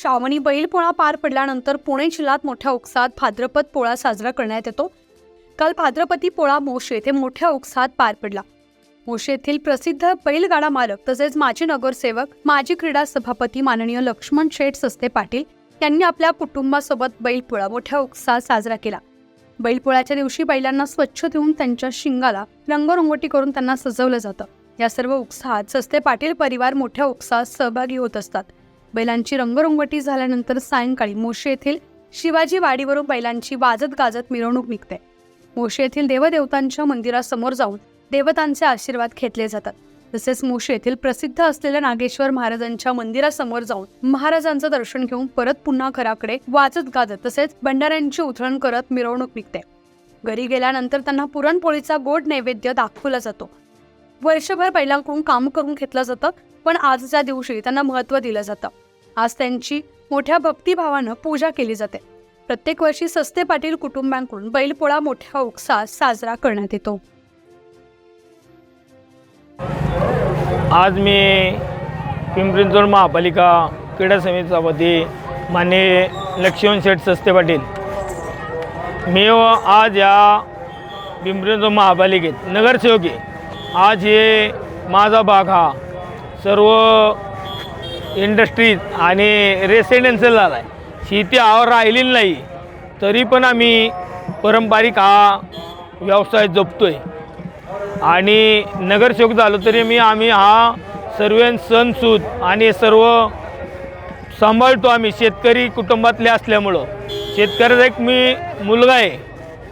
श्रावणी बैलपोळा पार पडल्यानंतर पुणे जिल्ह्यात मोठ्या उत्साहात भाद्रपद पोळा साजरा करण्यात येतो. काल भाद्रपदी पोळा मोशे येथे मोठ्या उत्साहात पार पडला. मोशे येथील प्रसिद्ध बैलगाडा मालक तसेच माजी नगरसेवक माजी क्रीडा सभापती माननीय लक्ष्मण शेठ सस्ते पाटील यांनी आपल्या कुटुंबासोबत बैलपोळा मोठ्या उत्साहात साजरा केला. बैलपोळ्याच्या दिवशी बैलांना स्वच्छ देऊन त्यांच्या शिंगाला रंगरंगोटी करून त्यांना सजवलं जातं. या सर्व उत्साहात सस्ते पाटील परिवार मोठ्या उत्साहात सहभागी होत असतात. बैलांची रंगरंगवटी झाल्यानंतर सायंकाळी मोशे येथील शिवाजी वाडीवरून बैलांची वाजत गाजत मिरवणूक निघते. मोशे येथील देवदेवतांच्या मंदिरासमोर जाऊन देवतांचे आशीर्वाद घेतले जातात. तसेच मोशे येथील प्रसिद्ध असलेल्या नागेश्वर महाराजांच्या मंदिरासमोर जाऊन महाराजांचं दर्शन घेऊन परत पुन्हा घराकडे वाजत गाजत तसेच भंडाऱ्यांची उथळण करत मिरवणूक निघते. घरी गेल्यानंतर त्यांना पुरणपोळीचा गोड नैवेद्य दाखवला जातो. वर्षभर बैलांकडून काम करून घेतलं जातं पण आजच्या दिवशी त्यांना महत्त्व दिलं जातं. आज त्यांची मोठ्या भक्तिभावानं पूजा केली जाते. प्रत्येक वर्षी सस्ते पाटील कुटुंबांकडून बैलपोळा मोठ्या उत्साहात साजरा करण्यात येतो. आज मी पिंपरी चिंचवड महापालिका क्रीडा समिती वती माननीय लक्ष्मण शेठ सस्ते पाटील मी आज या पिंपरी चिंचवड महापालिकेत नगरसेवकी आज हे माझा भाग हा सर्व इंडस्ट्रीज आणि रेसिडेन्शियल झाला आहे. शेती आवर राहिलेली नाही तरी पण आम्ही पारंपरिक हा व्यवसाय जपतो आहे आणि नगरसेवक झालो तरी मी आम्ही हा सर्व सणसूद आणि सर्व सांभाळतो आम्ही शेतकरी कुटुंबातले असल्यामुळं. शेतकऱ्याचा एक मी मुलगा आहे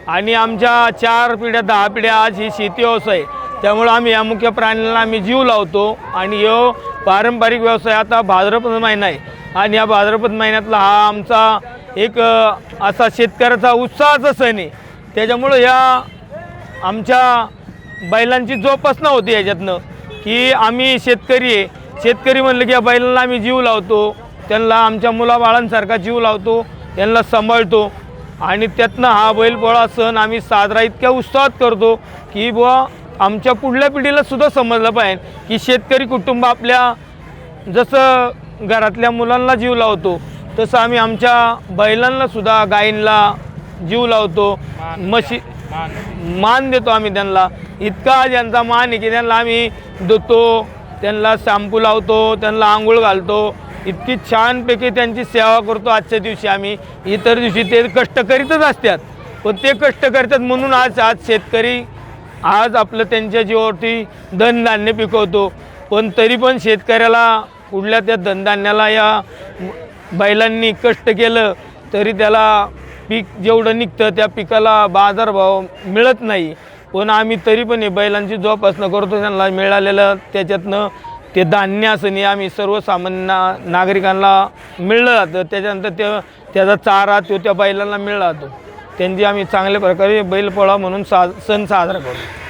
आणि आमच्या चार पिढ्या दहा पिढ्या आज ही शेती व्यवसाय आहे. त्यामुळं आम्ही या मुख्य प्राण्यांना आम्ही जीव लावतो आणि यो पारंपरिक व्यवसाय आता भाद्रपद महिना आहे. आणि या भाद्रपद महिन्यातला हा आमचा एक असा शेतकऱ्याचा उत्साहाचा सण आहे. त्याच्यामुळं या आमच्या बैलांची जोपासना होती याच्यातनं की आम्ही शेतकरी आहे. शेतकरी म्हणलं की या बैलांना आम्ही जीव लावतो त्यांना आमच्या मुलाबाळांसारखा जीव लावतो त्यांना सांभाळतो. आणि त्यातनं हा बैलपोळा सण आम्ही साजरा इतक्या उत्साहात करतो की बुवा आमच्या पुढल्या पिढीला सुद्धा समजलं पाहिजे की शेतकरी कुटुंब आपल्या जसं घरातल्या मुलांना जीव लावतो तसं आम्ही आमच्या बैलांना सुद्धा गायींना जीव लावतो म्हशी मान देतो आम्ही त्यांना. इतका ज्यांचा मान आहे की त्यांना आम्ही देतो त्यांना शॅम्पू लावतो त्यांना आंघोळ घालतो. इतकी छानपैकी त्यांची सेवा करतो आजच्या दिवशी आम्ही. इतर दिवशी ते कष्ट करीतच असतात. पण ते कष्ट करतात म्हणून आज आज शेतकरी आज आपलं त्यांच्या जीवावरती धनधान्य पिकवतो. पण तरी पण शेतकऱ्याला कुठल्या त्या धनधान्याला या बैलांनी कष्ट केलं तरी त्याला पीक जेवढं निघतं त्या पिकाला बाजारभाव मिळत नाही. पण आम्ही तरी पण हे बैलांची जोपासना करतो त्यांना मिळालेलं त्याच्यातनं ते धान्य असं नाही आम्ही सर्वसामान्य नागरिकांना मिळलं जातं त्याच्यानंतर ते त्याचा चारा तो त्या बैलांना मिळला जातो त्यांची आम्ही चांगल्या प्रकारे बैलपोळा म्हणून सा सण साजरा करतो